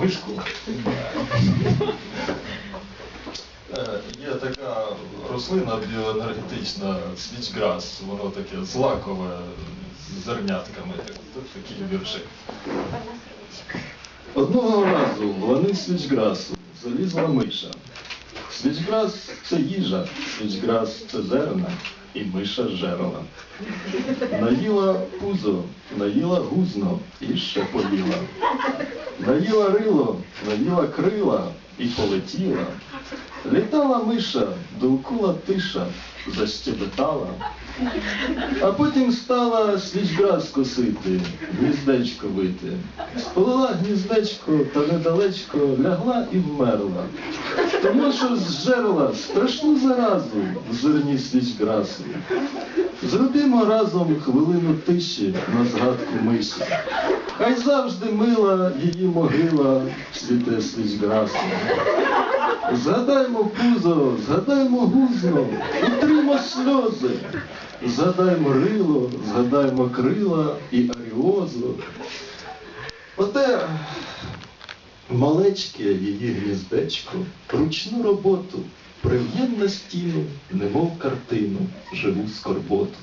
мишку. Е, Є така рослина біоенергетична свічграс, воно таке злакове з зернятками. Тут такий віршик. Одного разу в лани свічграсу залізла миша. Свічграс це їжа, свічграс це зерна, і миша жерла. Наїла пузо, наїла гузно і ще поїла. Наїла рило, наїла крила і полетіла. Літала миша, довкола тиша, защебетала. А потім стала свічграс косити, гніздечко вити. Сполила гніздечко та недалечко лягла і вмерла. Тому що зжерла страшну заразу в зерні свічграсу. Зробімо разом хвилину тиші на згадку миші. Хай завжди мила її могила цвіте свічграсу. Згадаймо пузо, згадаймо гузно, утримо сльози. Згадаймо рило, згадаймо крила і аріозу. Оте малечке її гніздечко, ручну роботу, прив'єм на стіну, немов картину, живу скорботу.